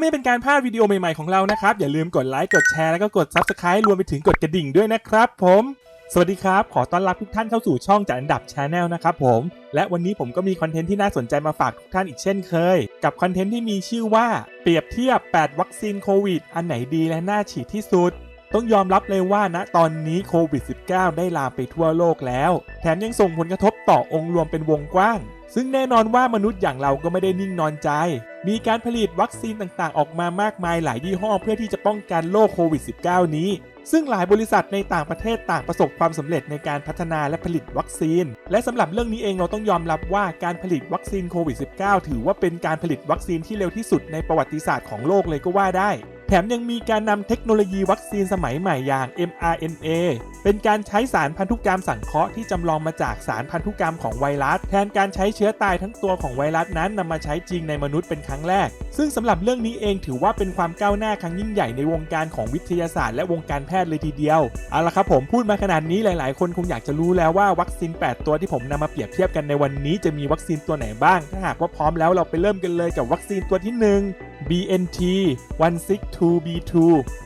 ไม่เป็นการพลาดวิดีโอใหม่ๆของเรานะครับ อย่าลืมกดไลค์กดแชร์แล้วก็กด Subscribe รวมไปถึงกดกระดิ่งด้วยนะครับผมสวัสดีครับ ขอต้อนรับทุกท่านเข้าสู่ช่องจากอันดับ Channel นะครับผม และวันนี้ผมก็มีคอนเทนต์ที่น่าสนใจมาฝากทุกท่านอีกเช่นเคย กับคอนเทนต์ที่มีชื่อว่าเปรียบเทียบ 8 วัคซีนโควิด อันไหนดีและน่าฉีดที่สุด ต้องยอมรับเลยว่าณตอนนี้โควิด -19 ได้ลามไปทั่วโลกแล้ว แถมยังส่งผลกระทบต่อองค์รวมเป็นวงกว้าง ซึ่งแน่นอนว่ามนุษย์อย่างเราก็ไม่ได้นิ่งนอนใจ มีการผลิตวัคซีนต่างๆ ออกมามากมายหลายยี่ห้อเพื่อที่จะป้องกันโรคโควิด -19 นี้ ซึ่งหลายบริษัทในต่างประเทศต่างประสบความสำเร็จในการพัฒนาและผลิตวัคซีน และสำหรับเรื่องนี้เองเราต้องยอมรับว่าการผลิตวัคซีนโควิด -19 ถือว่าเป็นการผลิตวัคซีนที่เร็วที่สุดในประวัติศาสตร์ของโลกเลยก็ว่าได้ แถมยังมีการนำเทคโนโลยีวัคซีนสมัยใหม่อย่าง mRNA เป็นการใช้สารพันธุกรรมสังเคราะห์ที่จำลองมาจากสารพันธุกรรมของไวรัส แทนการใช้เชื้อตายทั้งตัวของไวรัสนั้นนำมาใช้จริงในมนุษย์เป็นครั้งแรก ซึ่งสำหรับเรื่องนี้เองถือว่าเป็นความก้าวหน้าครั้งยิ่งใหญ่ในวงการของวิทยาศาสตร์และวงการแพทย์เลยทีเดียวเอาละครับผมพูดมาขนาดนี้หลาย ๆ คนคงอยากจะรู้แล้วว่าวัคซีน 8 ตัวที่ผมนำมาเปรียบเทียบกันในวันนี้จะมีวัคซีนตัวไหนบ้าง ถ้าหากว่าพร้อมแล้วเราไปเริ่มกันเลยกับวัคซีนตัวที่ 1 BNT 162B2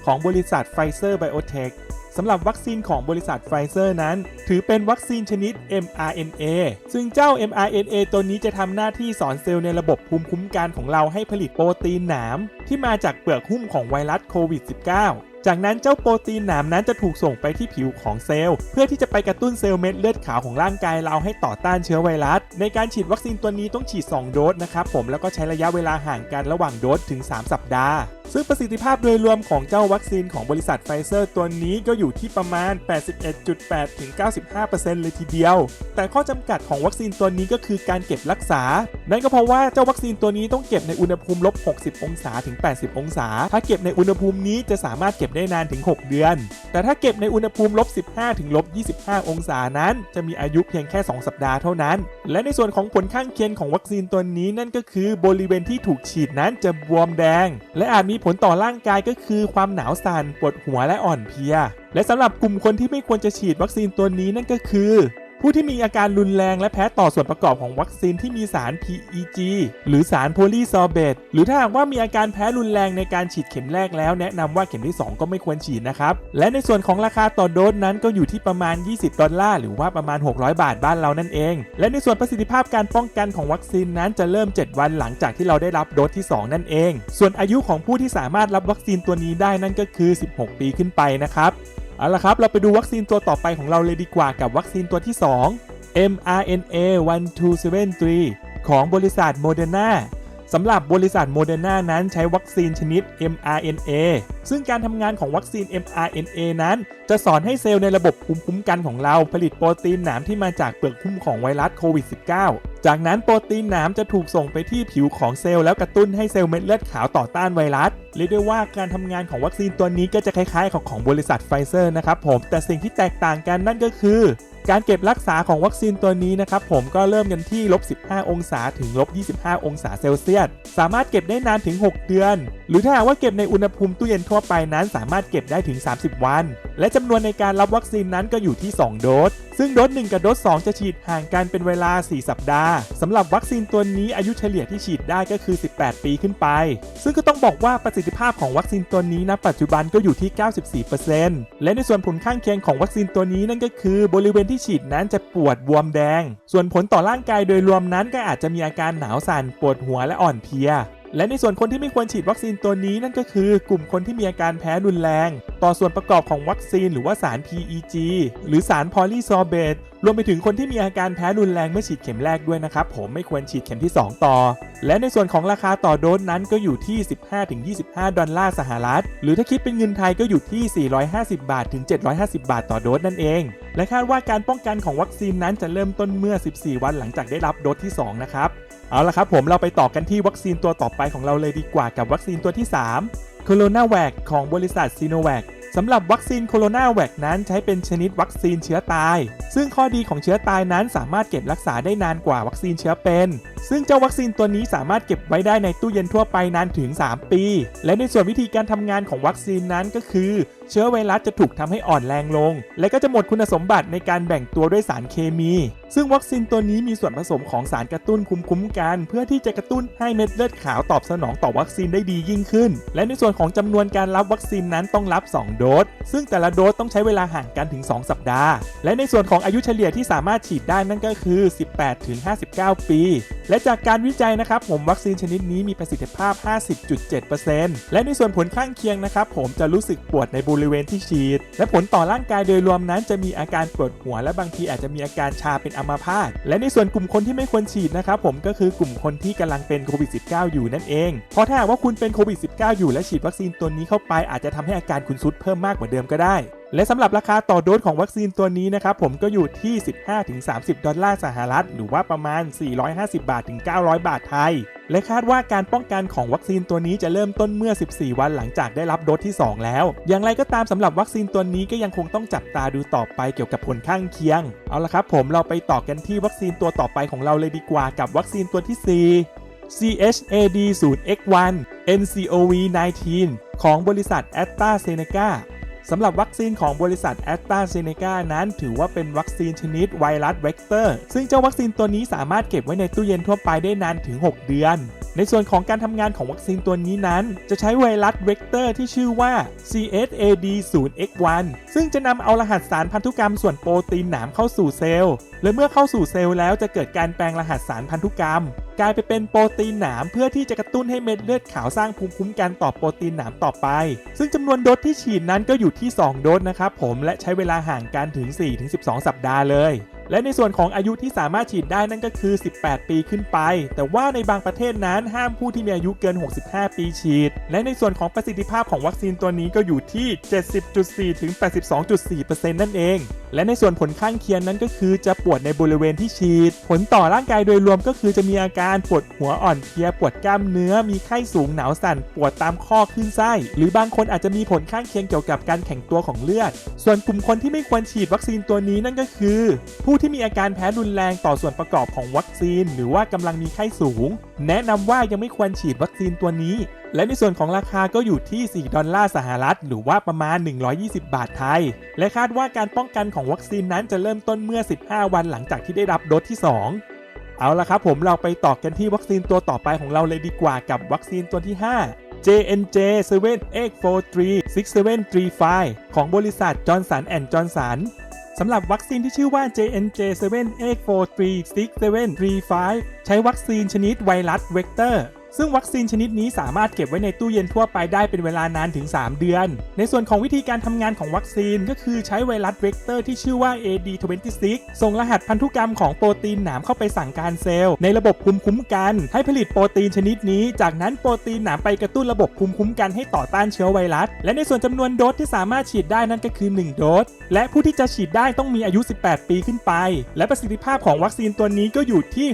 ของบริษัทไฟเซอร์ไบโอเทคสำหรับวัคซีนของบริษัทไฟเซอร์นั้น ถือเป็นวัคซีนชนิด mRNA ซึ่งเจ้า mRNA ตัวนี้จะทำหน้าที่สอนเซลล์ในระบบภูมิคุ้มกันของเราให้ผลิตโปรตีนหนาม ที่มาจากเปลือกหุ้มของไวรัสโควิด -19 จากนั้นเจ้าโปรตีนหนามนั้นจะถูกส่งไปที่ผิวของเซลล์ เพื่อที่จะไปกระตุ้นเซลล์เม็ดเลือดขาวของร่างกายเราให้ต่อต้านเชื้อไวรัส ในการฉีดวัคซีนตัวนี้ต้องฉีด 2 โดสนะครับผมแล้วก็ใช้ระยะเวลาห่างกันระหว่างโดสถึง 3 สัปดาห์ ซึ่งประสิทธิภาพโดยรวมของเจ้าวัคซีนของบริษัทไฟเซอร์ตัวนี้ก็อยู่ที่ประมาณ 81.8 ถึง 95%เลยทีเดียว แต่ข้อจำกัดของวัคซีนตัวนี้ก็คือการเก็บรักษา นั่นก็เพราะว่าเจ้าวัคซีนตัวนี้ต้องเก็บในอุณหภูมิลบ 60 องศาถึง 80 องศา ถ้าเก็บในอุณหภูมินี้จะสามารถเก็บได้นานถึง 6 เดือน แต่ถ้าเก็บในอุณหภูมิลบ 15 ถึงลบ 25 องศานั้น จะมีอายุเพียงแค่ 2 สัปดาห์เท่านั้น และในส่วนของผลข้างเคียงของวัคซีนตัวนี้นั่นก็คือบริเวณที่ถูกฉีดนั้นจะบวมแดง และอาจมีผลต่อร่างกายก็คือความหนาวสั่นปวดหัวและอ่อนเพลีย และสำหรับกลุ่มคนที่ไม่ควรจะฉีดวัคซีนตัวนี้นั่นก็คือ ผู้ที่มีอาการรุนแรงและแพ้ต่อส่วนประกอบของวัคซีนที่มีสาร PEG หรือสารโพลีซอเบตหรือถ้าหากว่ามีอาการแพ้รุนแรงในการฉีดเข็มแรกแล้วแนะนำว่าเข็มที่ 2 ก็ไม่ควรฉีดนะครับ และในส่วนของราคาต่อโดสนั้นก็อยู่ที่ประมาณ 20 ดอลลาร์หรือว่าประมาณ 600 บาทบ้านเรานั่นเอง และในส่วนประสิทธิภาพการป้องกันของวัคซีนนั้นจะเริ่ม 7 วันหลังจากที่เราได้รับโดสที่ 2 นั่นเอง ส่วนอายุของผู้ที่สามารถรับวัคซีนตัวนี้ได้นั่นก็คือ 16 ปีขึ้นไปนะครับ เอาละครับ เราไปดูวัคซีนตัวต่อไปของเราเลยดีกว่ากับวัคซีนตัวที่ 2 mRNA 1273 ของบริษัทโมเดอร์นา สำหรับบริษัทโมเดอร์นานั้นใช้วัคซีนชนิด mRNA ซึ่งการทำงานของวัคซีน mRNA นั้น จะสอนให้เซลล์ในระบบภูมิคุ้มกันของเราผลิตโปรตีนหนามที่มาจากเปลือกหุ้มของไวรัสโควิด -19 จากนั้นโปรตีนหนามจะถูกส่งไปที่ผิวของเซลล์แล้วกระตุ้นให้เซลล์เม็ดเลือดขาวต่อต้านไวรัสเรียกได้ว่าการทำงานของวัคซีนตัวนี้ก็จะคล้ายๆ ของของบริษัทไฟเซอร์นะครับผมแต่สิ่งที่แตกต่างกันนั่นก็คือ การเก็บรักษาของวัคซีนตัวนี้นะครับผมก็เริ่มกันที่ลบ15 องศาถึงลบ25 องศาเซลเซียส สามารถเก็บได้นานถึง 6 เดือน หรือถ้าหากว่าเก็บในอุณหภูมิตู้เย็นทั่วไปนั้น สามารถเก็บได้ถึง 30 วันและจำนวนในการรับวัคซีนนั้นก็อยู่ที่ 2 โดส ซึ่งโดส 1 กับโดส 2 จะฉีดห่างกันเป็นเวลา 4 สัปดาห์สำหรับวัคซีนตัวนี้อายุเฉลี่ยที่ฉีดได้ก็คือ 18 ปีขึ้นไป ซึ่งก็ต้องบอกว่าประสิทธิภาพของวัคซีนตัวนี้ณปัจจุบันก็อยู่ที่ 94%และในส่วนผลข้างเคียงของวัคซีนตัวนี้นั่นก็คือบริเวณที่ฉีดนั้นจะปวดบวมแดง ส่วนผลต่อร่างกายโดยรวมนั้นก็อาจจะมีอาการหนาวสั่นปวดหัวและอ่อนเพลีย และในส่วนคนที่ไม่ควรฉีดวัคซีนตัวนี้นั่นก็คือกลุ่มคนที่มีอาการแพ้รุนแรง ต่อส่วนประกอบของวัคซีนหรือว่าสาร PEG หรือสารพอลีซอเบตรวมไปถึงคนที่มีอาการแพ้รุนแรงเมื่อฉีดเข็มแรกด้วยนะครับ ผมไม่ควรฉีดเข็มที่ 2 ต่อ และในส่วนของราคาต่อโดสนั้นก็อยู่ที่ 15-25 ดอลลาร์สหรัฐ หรือถ้าคิดเป็นเงินไทยก็อยู่ที่ 450 บาทถึง 750 บาทต่อโดสนั่นเอง และคาดว่าการป้องกันของวัคซีนนั้นจะเริ่มต้นเมื่อ 14 วันหลังจากได้รับโดสที่ 2 นะครับ เอาละครับผมเราไปต่อกันที่วัคซีนตัวต่อไปของเราเลยดีกว่ากับวัคซีนตัวที่3 c o r o n a v a c ของบริษัท s i n o v a c สำหรับวัคซีนโคโรนาแวคนั้นใช้เป็นชนิดวัคซีนเชื้อตาย ซึ่งข้อดีของเชื้อตายนั้นสามารถเก็บรักษาได้นานกว่าวัคซีนเชื้อเป็น ซึ่งเจ้าวัคซีนตัวนี้สามารถเก็บไว้ได้ในตู้เย็นทั่วไปนานถึง 3 ปี และในส่วนวิธีการทำงานของวัคซีนนั้นก็คือ เชื้อไวรัสจะถูกทำให้อ่อนแรงลง และก็จะหมดคุณสมบัติในการแบ่งตัวด้วยสารเคมี ซึ่งวัคซีนตัวนี้มีส่วนผสมของสารกระตุ้นคุมคุ้มกัน เพื่อที่จะกระตุ้นให้เม็ดเลือดขาวตอบสนองต่อวัคซีนได้ดียิ่งขึ้น และในส่วนของจำนวนการรับวัคซีนนั้นต้องรับ 2 โดส ซึ่งแต่ละโดสต้องใช้เวลาห่างกันถึง 2 สัปดาห์ และในส่วนของอายุเฉลี่ยที่สามารถฉีดได้นั่นก็คือ 18ถึง59 ปี และจากการวิจัยนะครับผมวัคซีนชนิดนี้มีประสิทธิภาพ 50.7%และในส่วนผลข้างเคียงนะครับผมจะรู้สึกปวดในบริเวณที่ฉีด และผลต่อร่างกายโดยรวมนั้นจะมีอาการปวดหัว และบางทีอาจจะมีอาการชาเป็นอัมาพาตและในส่วนกลุ่มคนที่ไม่ควรฉีดนะครับผมก็คือกลุ่มคนที่กำลังเป็นโควิด -19 อยู่นั่นเอง เพราะถ้าหากว่าคุณเป็นโควิด -19 อยู่และฉีดวัคซีนตัวนี้เข้าไปอาจจะทำให้อาการคุณซุดเพิ่มมากกว่าเดิมก็ได้ และสำหรับราคาต่อโดสของวัคซีนตัวนี้นะครับผมก็อยู่ที่ 15-30 ดอลลาร์สหรัฐ หรือว่าประมาณ 450 บาทถึง 900 บาทไทย และคาดว่าการป้องกันของวัคซีนตัวนี้จะเริ่มต้นเมื่อ 14 วันหลังจากได้รับโดสที่ 2 แล้ว อย่างไรก็ตามสำหรับวัคซีนตัวนี้ก็ยังคงต้องจับตาดูต่อไปเกี่ยวกับผลข้างเคียง เอาละครับผมเราไปต่อกันที่วัคซีนตัวต่อไปของเราเลยดีกว่ากับวัคซีนตัวที่ 4 CHAD 0 X1 NCOV 19 ของบริษัท a s t r a z เซ e c a สำหรับวัคซีนของบริษัทแอสตราเซเนกานั้น ถือว่าเป็นวัคซีนชนิดไวรัสเวกเตอร์ ซึ่งเจ้าวัคซีนตัวนี้สามารถเก็บไว้ในตู้เย็นทั่วไปได้นานถึง 6 เดือน ในส่วนของการทำงานของวัคซีนตัวนี้นั้น จะใช้ไวรัสเวกเตอร์ที่ชื่อว่า CSAD 0 X1 ซึ่งจะนำเอารหัสสารพันธุกรรมส่วนโปรตีนหนามเข้าสู่เซลล์ และเมื่อเข้าสู่เซลล์แล้วจะเกิดการแปลงรหัสสารพันธุกรรม กลายไปเป็นโปรตีนหนามเพื่อที่จะกระตุ้นให้เม็ดเลือดขาวสร้างภูมิคุ้มกันต่อโปรตีนหนามต่อไป ซึ่งจำนวนโดสที่ฉีดนั้นก็อยู่ที่ 2 โดสนะครับผมและใช้เวลาห่างกันถึง 4-12 สัปดาห์เลย และในส่วนของอายุที่สามารถฉีดได้นั่นก็คือ 18 ปีขึ้นไป แต่ว่าในบางประเทศนั้นห้ามผู้ที่มีอายุเกิน 65 ปีฉีด และในส่วนของประสิทธิภาพของวัคซีนตัวนี้ก็อยู่ที่ 70.4 ถึง 82.4%นั่นเอง และในส่วนผลข้างเคียงนั้นก็คือจะปวดในบริเวณที่ฉีด ผลต่อร่างกายโดยรวมก็คือจะมีอาการปวดหัวอ่อนเพลียปวดกล้ามเนื้อ มีไข้สูงหนาวสั่น ปวดตามข้อขึ้นไส้ หรือบางคนอาจจะมีผลข้างเคียงเกี่ยวกับการแข็งตัวของเลือด ส่วนกลุ่มคนที่ไม่ควรฉีดวัคซีนตัวนี้นั่นก็คือผูู้ที่มีอาการแพ้รุนแรงต่อส่วนประกอบของวัคซีน หรือว่ากำลังมีไข้สูง แนะนำว่ายังไม่ควรฉีดวัคซีนตัวนี้ และในส่วนของราคาก็อยู่ที่ 4 ดอลลาร์สหรัฐ หรือว่าประมาณ 120 บาทไทย และคาดว่าการป้องกันของวัคซีนนั้นจะเริ่มต้นเมื่อ 15 วันหลังจากที่ได้รับโดสที่ 2เอาละครับผมเราไปต่อกันที่วัคซีนตัวต่อไปของเราเลยดีกว่ากับวัคซีนตัวที่ 5 JNJ 7843 6735ของบริษัทจอร์นสันแอนด์จอร์นสัน สำหรับวัคซีนที่ชื่อว่า JNJ 7843ใช้วัคซีนชนิดไวรัสเวกเตอร์ ซึ่งวัคซีนชนิดนี้สามารถเก็บไว้ในตู้เย็นทั่วไปได้เป็นเวลานานถึง 3 เดือน ในส่วนของวิธีการทำงานของวัคซีนก็คือใช้ไวรัสเวกเตอร์ที่ชื่อว่า AD26 ส่งรหัสพันธุกรรมของโปรตีนหนามเข้าไปสั่งการเซลล์ในระบบภูมิคุ้มกัน ให้ผลิตโปรตีนชนิดนี้ จากนั้นโปรตีนหนามไปกระตุ้นระบบภูมิคุ้มกันให้ต่อต้านเชื้อไวรัส และในส่วนจำนวนโดสที่สามารถฉีดได้นั่นก็คือ 1 โดส และผู้ที่จะฉีดได้ต้องมีอายุ 18 ปีขึ้นไป และประสิทธิภาพของวัคซีนตัวนี้ก็อยู่ที่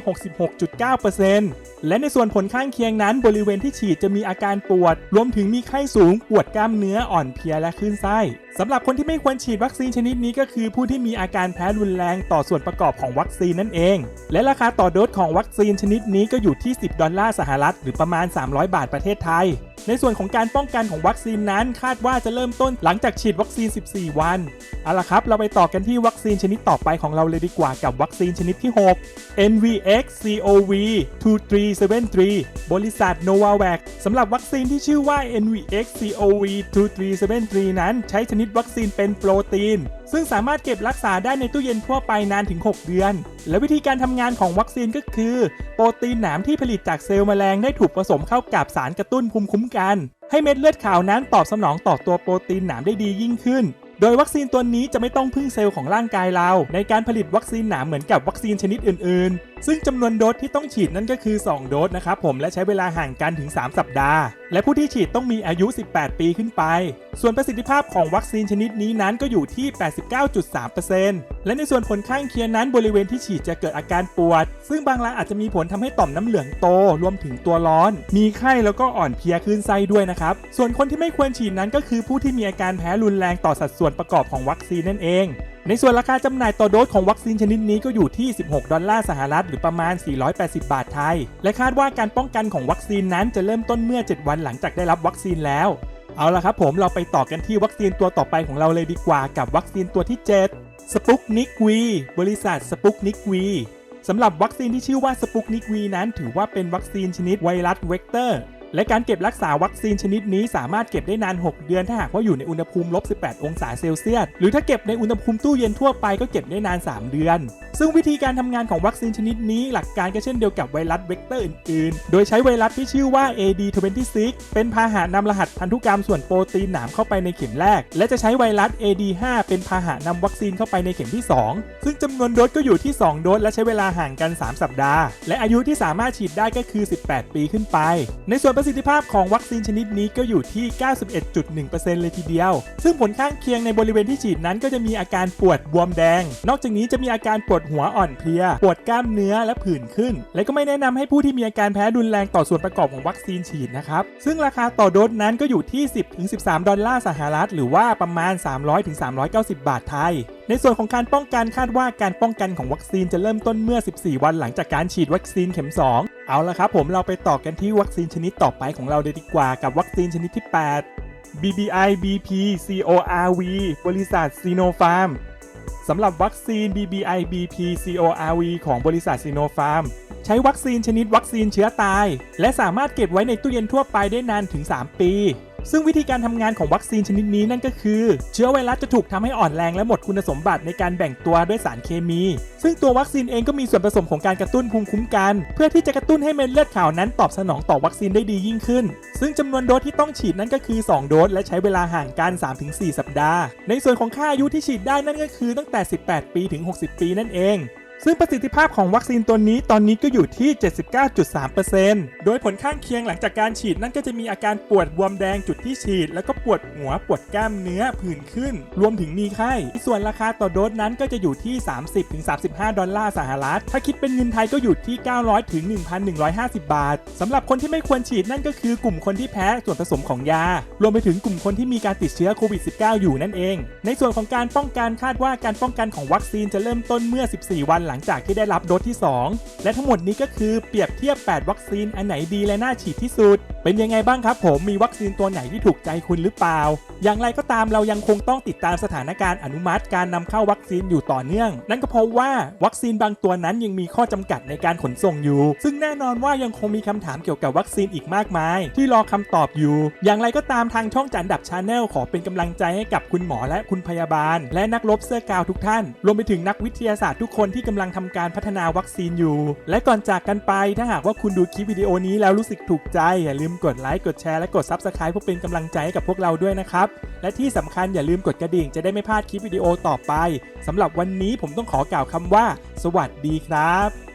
66.9%และในส่วนผลข้างเคียงนั้น บริเวณที่ฉีดจะมีอาการปวด รวมถึงมีไข้สูง ปวดกล้ามเนื้ออ่อนเพลียและคลื่นไส้สำหรับคนที่ไม่ควรฉีดวัคซีนชนิดนี้ก็คือ ผู้ที่มีอาการแพ้รุนแรงต่อส่วนประกอบของวัคซีนนั่นเอง และราคาต่อโดสของวัคซีนชนิดนี้ก็อยู่ที่ 10 ดอลลาร์สหรัฐ หรือประมาณ 300 บาทประเทศไทย ในส่วนของการป้องกันของวัคซีนนั้น คาดว่าจะเริ่มต้นหลังจากฉีดวัคซีน 14 วัน เอาละครับ เราไปต่อกันที่วัคซีนชนิดต่อไปของเราเลยดีกว่ากับวัคซีนชนิดที่ 6 NVX CoV 2373 บริษัท Novavax สำหรับวัคซีนที่ชื่อว่า NVX CoV 2373 นั้น ใช้ชนิดวัคซีนเป็นโปรตีนซึ่งสามารถเก็บรักษาได้ในตู้เย็นทั่วไปนานถึง 6 เดือน และวิธีการทำงานของวัคซีนก็คือ โปรตีนหนามที่ผลิตจากเซลล์แมลงได้ถูกผสมเข้ากับสารกระตุ้นภูมิคุ้มกัน ให้เม็ดเลือดขาวนั้นตอบสนองต่อตัวโปรตีนหนามได้ดียิ่งขึ้น โดยวัคซีนตัวนี้จะไม่ต้องพึ่งเซลล์ของร่างกายเรา ในการผลิตวัคซีนหนามเหมือนกับวัคซีนชนิดอื่นๆ ซึ่งจำนวนโดสที่ต้องฉีดนั่นก็คือ 2 โดสนะครับผมและใช้เวลาห่างกันถึง 3 สัปดาห์ และผู้ที่ฉีดต้องมีอายุ 18 ปีขึ้นไป ส่วนประสิทธิภาพของวัคซีนชนิดนี้นั้นก็อยู่ที่ 89.3%และในส่วนผลข้างเคียงนั้นบริเวณที่ฉีดจะเกิดอาการปวด ซึ่งบางรายอาจจะมีผลทำให้ต่อมน้ำเหลืองโต รวมถึงตัวร้อน มีไข้แล้วก็อ่อนเพลียคลื่นไส้ด้วยนะครับ ส่วนคนที่ไม่ควรฉีดนั้นก็คือผู้ที่มีอาการแพ้รุนแรงต่อสัดส่วนประกอบของวัคซีนนั่นเอง ในส่วนราคาจำหน่ายต่อโดสของวัคซีนชนิดนี้ก็อยู่ที่ 16 ดอลลาร์สหรัฐหรือประมาณ 480 บาทไทย และคาดว่าการป้องกันของวัคซีนนั้นจะเริ่มต้นเมื่อ 7 วันหลังจากได้รับวัคซีนแล้ว เอาละครับผมเราไปต่อกันที่วัคซีนตัวต่อไปของเราเลยดีกว่ากับวัคซีนตัวที่ 7 สปุกนิกวีบริษัทสปุกนิกวีสำหรับวัคซีนที่ชื่อว่าสปุกนิกวีนั้น ถือว่าเป็นวัคซีนชนิดไวรัสเวกเตอร์ และการเก็บรักษาวัคซีนชนิดนี้สามารถเก็บได้นาน 6 เดือน ถ้าหากว่าอยู่ในอุณหภูมิลบ 18 องศาเซลเซียส หรือถ้าเก็บในอุณหภูมิตู้เย็นทั่วไปก็เก็บได้นาน 3 เดือน ซึ่งวิธีการทำงานของวัคซีนชนิดนี้ หลักการก็เช่นเดียวกับไวรัสเวกเตอร์อื่นๆ โดยใช้ไวรัสที่ชื่อว่า AD26 เป็นพาหะนำรหัสพันธุกรรมส่วนโปรตีนหนามเข้าไปในเข็มแรก และจะใช้ไวรัส AD5 เป็นพาหะนำวัคซีนเข้าไปในเข็มที่ 2 ซึ่งจำนวนโดสก็อยู่ที่ 2 โดสและใช้เวลาห่างกัน 3 สัปดาห์ และอายุที่สามารถฉีดได้ก็คือ 18 ปีขึ้นไป ในส่วนประสิทธิภาพของวัคซีนชนิดนี้ก็อยู่ที่ 91.1%เลยทีเดียว ซึ่งผลข้างเคียงในบริเวณที่ฉีดนั้นก็จะมีอาการปวดบวมแดง นอกจากนี้จะมีอาการปวดหัวอ่อนเพลีย ปวดกล้ามเนื้อและผื่นขึ้น และก็ไม่แนะนำให้ผู้ที่มีอาการแพ้รุนแรงต่อส่วนประกอบของวัคซีนฉีดนะครับ ซึ่งราคาต่อโดสนั้นก็อยู่ที่ 10-13 ดอลลาร์สหรัฐ หรือว่าประมาณ 300-390 บาทไทยในส่วนของการป้องกันคาดว่าการป้องกันของวัคซีนจะเริ่มต้นเมื่อ 14 วันหลังจากการฉีดวัคซีนเข็ม 2 เอาละครับผมเราไปต่อกันที่วัคซีนชนิดต่อ่อไปของเราเลยดีกว่ากับวัคซีนชนิดที่ 8 BBI BP CORV บริษัทซีโนฟาร์มสำหรับวัคซีน BBI BP CORV ของบริษัทซีโนฟาร์มใช้วัคซีนชนิดวัคซีนเชื้อตาย และสามารถเก็บไว้ในตู้เย็นทั่วไปได้นานถึง 3 ปี ซึ่งวิธีการทำงานของวัคซีนชนิดนี้นั่นก็คือ เชื้อไวรัสจะถูกทำให้อ่อนแรงและหมดคุณสมบัติในการแบ่งตัวด้วยสารเคมี ซึ่งตัววัคซีนเองก็มีส่วนผสมของการกระตุ้นภูมิคุ้มกัน เพื่อที่จะกระตุ้นให้เม็ดเลือดขาวนั้นตอบสนองต่อวัคซีนได้ดียิ่งขึ้น ซึ่งจำนวนโดสที่ต้องฉีดนั่นก็คือ 2 โดสและใช้เวลาห่างกัน 3-4 สัปดาห์ ในส่วนของค่าอายุที่ฉีดได้นั่นก็คือตั้งแต่ 18 ปีถึง 60 ปีนั่นเอง ซึ่งประสิทธิภาพของวัคซีนตัวนี้ตอนนี้ก็อยู่ที่ 79.3%โดยผลข้างเคียงหลังจากการฉีดนั่นก็จะมีอาการปวดบวมแดงจุดที่ฉีด แล้วก็ปวดหัวปวดกล้ามเนื้อผื่นขึ้น รวมถึงมีไข้ ส่วนราคาต่อโดสนั้นก็จะอยู่ที่ 30-35 ดอลลาร์สหรัฐ ถ้าคิดเป็นเงินไทยก็อยู่ที่ 900-1,150 บาท สำหรับคนที่ไม่ควรฉีดนั่นก็คือกลุ่มคนที่แพ้ส่วนผสมของยา รวมไปถึงกลุ่มคนที่มีการติดเชื้อโควิด -19 อยู่นั่นเอง ในส่วนของการป้องกันคาดว่าการป้องกันของวัคซีนจะเริ่มต้นเมื่อ 14 วันหลังจากที่ได้รับโดสที่ 2 และทั้งหมดนี้ก็คือเปรียบเทียบ 8 วัคซีนอันไหนดีและน่าฉีดที่สุด เป็นยังไงบ้างครับผมมีวัคซีนตัวไหนที่ถูกใจคุณหรือเปล่า อย่างไรก็ตามเรายังคงต้องติดตามสถานการณ์อนุมัติการนำเข้าวัคซีนอยู่ต่อเนื่อง นั่นก็เพราะว่าวัคซีนบางตัวนั้นยังมีข้อจำกัดในการขนส่งอยู่ ซึ่งแน่นอนว่ายังคงมีคำถามเกี่ยวกับวัคซีนอีกมากมาย ที่รอคำตอบอยู่ อย่างไรก็ตามทางช่องจันดับชาแนลขอเป็นกำลังใจให้กับคุณหมอและคุณพยาบาล และนักรบเสื้อกาวทุกท่าน รวมไปถึงนักวิทยาศาสตร์ทุกคนที่กำลังทำการพัฒนาวัคซีนอยู่ และก่อนจากกันไปถ้าหากว่าคุณดูคลิปวิดีโอนี้แล้วรู้สึกถูกใจ อย่าลืมกดไลค์กดแชร์และกด s u b สไครต์เพื่อเป็นกำลังใจให้กับพวกเราด้วยนะครับ และที่สำคัญอย่าลืมกดกระดิ่งจะได้ไม่พลาดคลิปวิดีโอต่อไปสำหรับวันนี้ผมต้องขอกล่าวคำว่า สวัสดีครับ